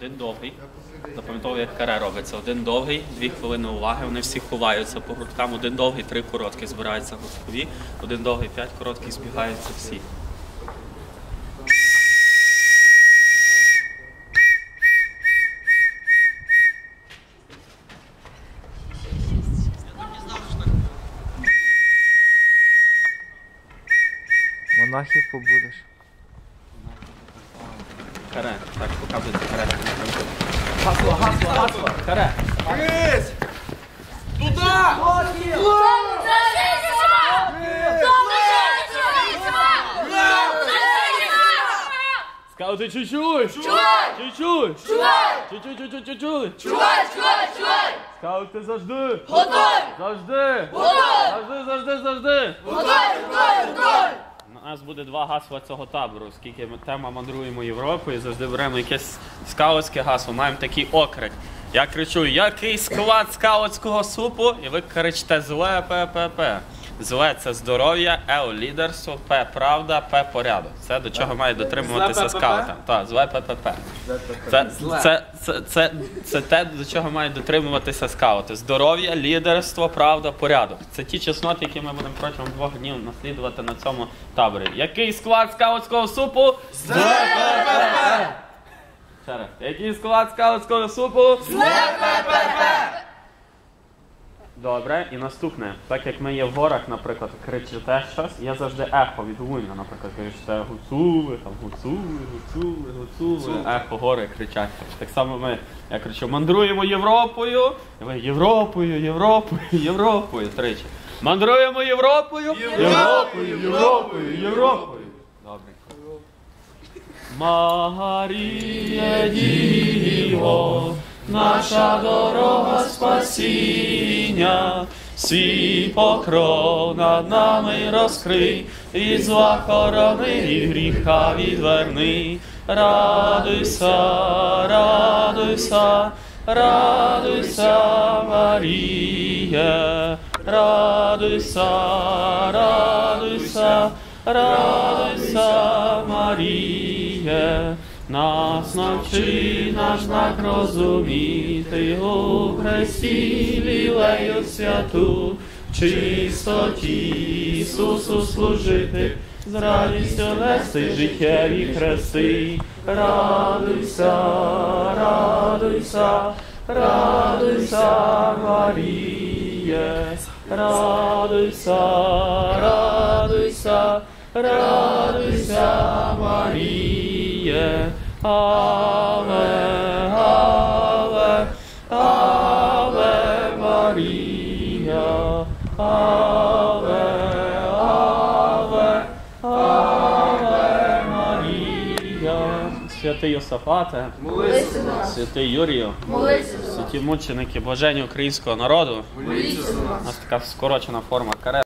Один довгий. Запам'ятовую, як каре робиться. Один довгий, дві хвилини уваги. Вони всі ховаються по гурткам. Один довгий, три короткі збираються гурткові. Один довгий, п'ять коротких збігаються всі. Монахів побудеш. Каре. Так, показуйте каре. Гасло, гасло, гасло. Каре. Скаути чуть-чуть! Чуть-чуть! Чуть-чуть, чуть-чуть, чуть-чуть! Скаути завжди! Завжди! Завжди, завжди, завжди! У нас буде два гасла цього табору, оскільки ми тема мандруємо Європою, завжди беремо якесь скаутське гасло, маємо такий окрик. Я кричу, який склад скаутського супу? І ви кричите зле ППП. Зле це здоров'я, Е лідерство, П правда, П порядок. Це до чого має дотримуватися скаутам. Так, зле ППП. Це, це, це, це, це те, до чого мають дотримуватися скаути. Здоров'я, лідерство, правда, порядок. Це ті чесноти, які ми будемо протягом двох днів наслідувати на цьому таборі. Який склад скаутського супу? Ще раз. Який склад скаутського супу? Добре, і наступне, так як ми є в горах, наприклад, кричите щось, є завжди ехо відгулення, наприклад, кричите гуцули, там гуцули, гуцули, гуцули, ехо гори кричать. Так само ми, я кричу, мандруємо Європою, і ви Європою, Європою, Європою, тричі. Мандруємо Європою, Європою, Європою, Європою. Добре. Марія Діво, наша дорога спасіння, свій покров над нами розкрий, і зла хорони, і гріха відверни. Радуйся, радуйся, радуйся, Маріє, радуйся, радуйся, радуйся, Маріє, нас навчи наш знак розуміти у Христі лілею святу, чистоті Ісусу служити, з радістю нести життєві хрести. Радуйся, радуйся, радуйся, Маріє, радуйся, радуйся, радуйся, Маріє. Аве, аве, аве Марія, аве, аве, аве Марія. Святий Йосафате, святий Юрію, святі мученики блажені українського народу. У нас така скорочена форма каре.